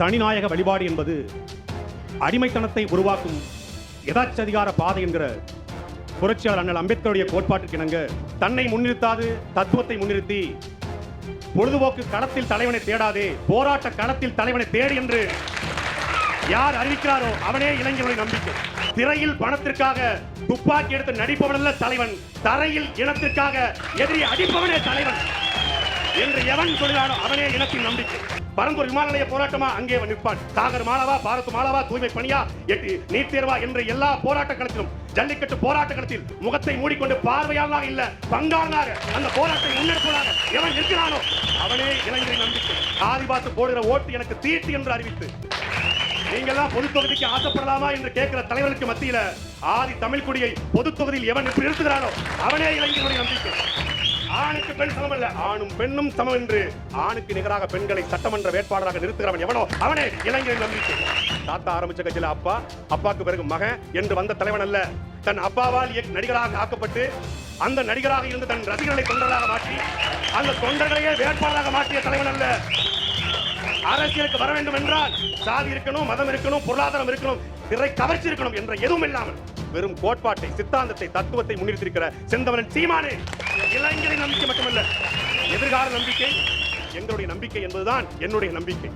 தனிநாயக வழிபாடு என்பது அடிமைத்தனத்தை உருவாக்கும் எதாச்சதிகார பாதை என்கிற புரட்சியாளர் அண்ணல் அம்பேத்கருடைய கோட்பாட்டுக்கு இணங்க தன்னை முன்னிறுத்தாது தத்துவத்தை முன்னிறுத்தி பொழுதுபோக்கு களத்தில் தலைவனை தேடாதே போராட்ட களத்தில் தலைவனை தேடு என்று யார் அறிவிக்கிறாரோ அவனே இளைஞர்களின் நம்பிக்கை. திரையில் பணத்திற்காக துப்பாக்கி எடுத்து நடிப்பவன் அல்ல தலைவன் தரையில் இனத்திற்காக எதிரி அடிப்பவனே தலைவன். என்று எவன் சொல்கிறானோ அவனே இனத்தின் நம்பிக்கை. பரந்தூர் விமான நிலைய போராட்டமா? அங்கே நிற்பான். சாகர் மாலவா பாரத் மாலவா தூய்மை பணியா? எட்டு நீட் தேர்வா என்ற எல்லா போராட்ட களத்திலும் ஜல்லிக்கட்டு போராட்ட களத்தில் முகத்தை மூடிக்கொண்டு பார்வையாளராக இல்ல பங்காளனாக அந்த போராட்டத்தை முன்னெடுப்பதாக எவன் இருக்கிறானோ அவனே இளைஞரின் நம்பிக்கை. ஆதி பார்த்து போடுகிற ஓட்டு எனக்கு தீட்டு என்று அறிவித்து. நீங்கெல்லாம் பொது தொகுதிக்கு ஆசைப்படலாமா என்று கேட்கிற தலைவர்களுக்கு மத்தியில ஆதி தமிழ் குடியை பொது தொகுதியில் எவன் இப்படி நிறுத்துகிறானோ அவனே இளைஞர்களுடைய நம்பிக்கை ஆணுக்கு பெண் சமம் அல்ல ஆணும் பெண்ணும் சமம் என்று ஆணுக்கு நிகராக பெண்களை சட்டமன்ற வேட்பாளராக நிறுத்துகிறவன் எவனோ அவனே இளைஞரின் நம்பிக்கை தாத்தா ஆரம்பிச்ச கட்சியில அப்பா அப்பாக்கு பிறகு மகன் என்று வந்த தலைவன் அல்ல. தன் அப்பாவால் இயக்க- நடிகராக ஆக்கப்பட்டு அந்த நடிகராக இருந்து தன் ரசிகர்களை தொண்டர்களாக மாற்றி அந்த தொண்டர்களையே வேட்பாளராக மாற்றிய தலைவன் அல்ல. அரசியலுக்கு வர வேண்டும் என்றால் சாதி இருக்கணும் மதம் இருக்கணும் பொருளாதாரம் இருக்கணும் திரை கவர்ச்சி இருக்கணும் என்ற எதுவும் இல்லாமல் வெறும் கோட்பாட்டை சித்தாந்தத்தை தத்துவத்தை முன்னிறுத்திருக்கிற செந்தவனன் சீமானே இளைஞரின் நம்பிக்கை மட்டுமல்ல எதிர்கால நம்பிக்கை எங்களுடைய நம்பிக்கை என்பதுதான் என்னுடைய நம்பிக்கை.